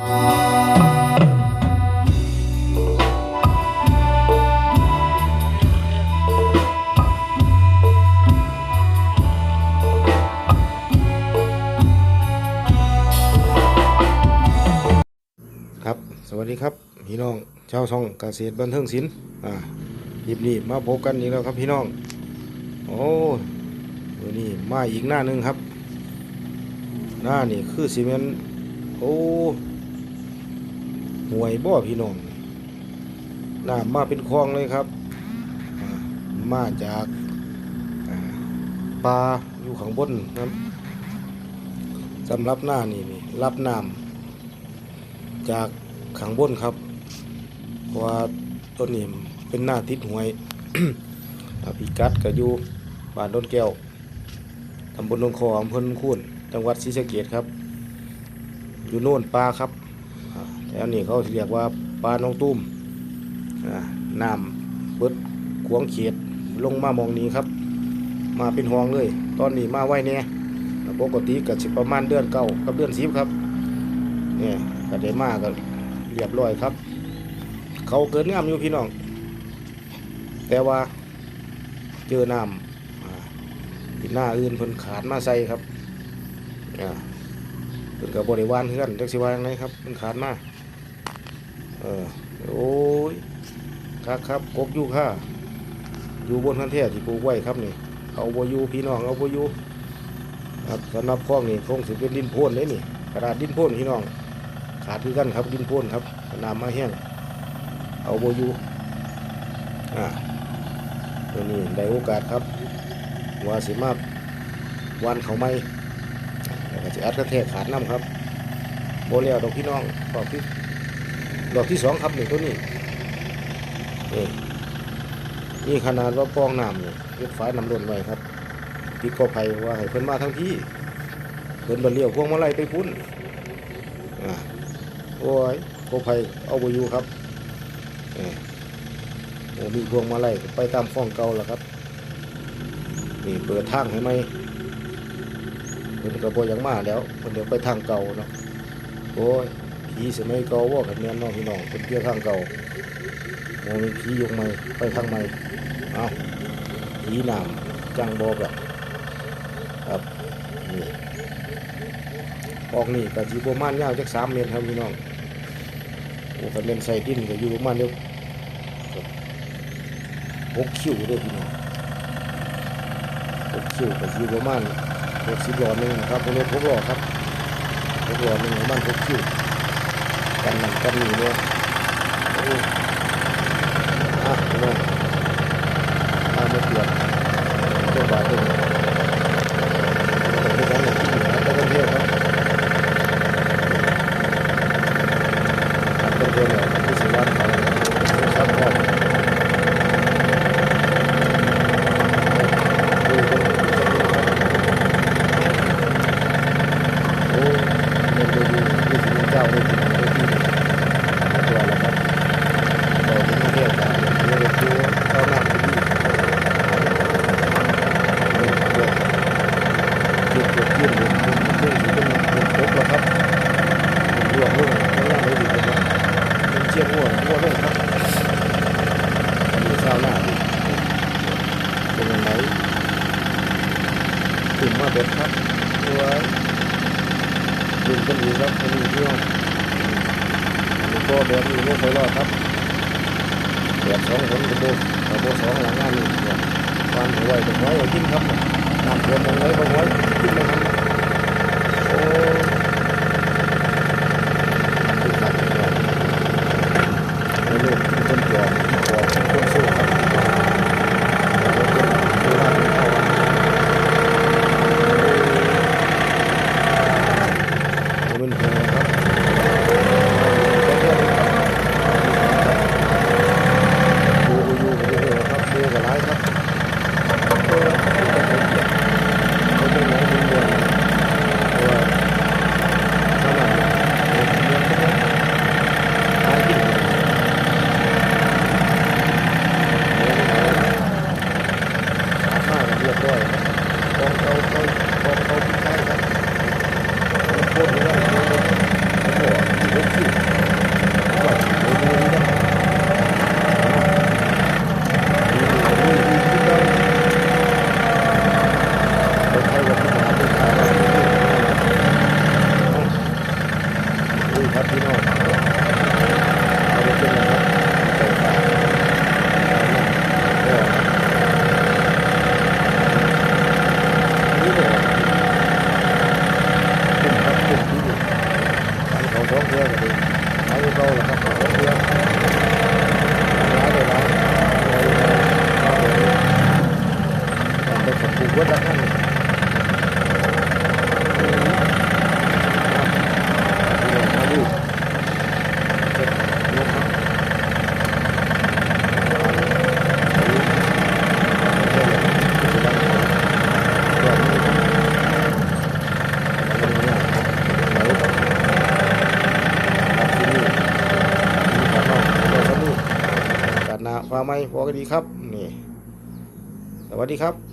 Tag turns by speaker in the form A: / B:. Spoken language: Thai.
A: ครับ สวัสดีครับ พี่น้องชาวช่องเกษตรบันเทิงศิลป์อ่าคลิปนี้มาพบกันอีกแล้วครับพี่น้อง โอ้วันนี้มาอีกหน้าหนึ่งครับ หน้านี่คือซีเมนต์โอ้ หวยบ่อพี่น้องน้ำมาเป็นคลองเลยครับ มาจากปลาอยู่ข้างบนนะสำหรับหน้านี่นี่รับน้ำจากขังบนครับเพราะว่าต้นนี้เป็นหน้าทิศหวยอ่าพิกัดก็อยู่บ้านต้นแก้วตำบลนนคออำเภอโนนคูนจังหวัดศรีสะเกษครับ อยู่โน่นปลาครับ แถวนี้เขาเรียกว่าปลาน้องตุ้มน้ำเบิดขวงเขียดลงมามองนี้ครับ มาเป็นห้องเลย ตอนนี้มาไว้เนี่ยปกติก็สิประมาณเดือนเก้ากับเดือนสิบครับเนี่ยก็ได้มากก็เรียบร้อยครับ เขาเกิดงามอยู่พี่น้อง แต่ว่าเจอน้ำอ่าหน้าอื่นเพิ่นขาดมาใส่ครับเพิ่นกับบริวารเพื่อนจักสิว่ายังไงครับเพิ่นขาดมา เออโอ้ยครับครับกบอยู่ค่ะ อยู่บนพันเทศที่ปลูกไว้ครับนี่ เอาบยูพี่น้องเอาบยูครับสำหรับคลองนี่คงสิเป็นดินโพ่นเลยนี่ กระดาษดินโพ่นพี่น้อง ขาดคือกันครับดินโพ่นครับน้ำมาแห้งเอาโบยูอ่าตัวนี้ได้โอกาสครับว่าสิมาวันเขาไม่แล้วก็จะอัดกระแทกขาดน้ำครับโบเลียวดอกพี่น้องดอกที่ ดอกที่สองครับนี่ตัวนี้นี่นี่ขนาดว่าปองน้ำเนี่ยเล็ดฝายนำล้นไว้ครับติดกอไผ่ว่าให้เพิ่นมาทั้งที่เพิ่นบันเลี้ยวพวงมาลัยไปพุ่นอ่าโอ้ยโกไผ่เอาไปอยู่ครับเออโอ้มีพวงมาลัยไปตามฟ้องเก่าแล้วครับนี่เปิดทางให้ไหมเพิ่นก็บ่อยังมาแล้วเพิ่นเดี๋ยวไปทางเก่าเนาะโอ้ย ผีสมัยเก่าว่ากันแม่นน้องพี่น้องเพิ่นเที่ยวทางเก่าโอ้มีผียกใหม่ไปทางใหม่เอาผีน้ำจังบอกอะครับนี่ออกนี่ก็อยู่ประมาณยาวจักสามเมตรครับพี่น้องโอ้ก็เป็นใส่ดินก็อยู่ประมาณเดียวหกคิวเด้วยพี่น้องหกคิวก็อยู่ประมาณหกสิบหลอดหนึ่งนะครับรถหกหลอดครับหกหลอดหนึ่งประมาณหกคิว กันมันกันนี่เนี่ยอ้อะพี่น้องตามมาตรวจตรวจบาดตรวจตรวจการเงินที่อยู่นะครับต้องเที่ยวครับ เป็นเรื่องของที่สิวัตรของครับพ่อโอ้เป็นดูดูที่สิเจ้าได้ถึงได้ที่ตัวแล้วครับต่อเป็นเรื่องการเรื่องตัวเข้าหน้าที่ดีเรื่องเรื่องเรื่องเกี่ยวกับเรื่องเรื่องเรื่องที่เป็นเรื่องจบแล้วครับเรื่องเรื่องเรื่องอะไรดีครับ เป็นเชียงหัวหัวเลยครับอยู่เช้าหน้าดิเป็นยังไง ถึงมาเบ็ดครับสวยดึงกันอยู่ครับคนนี้เที่ยวอันนี้ก็แบบนี้ไม่เคยรอดครับแบบสองคนกับโบกับโบสองหลังงานนี่เนี่ยความหัวไหว้ตรงไว้เอากินครับน้ำท่วมตรงไว้ตรงไว้กินเลยครับโอ้ ดนาฟ้าไหมพอก็ดีครับ นี่ สวัสดีครับ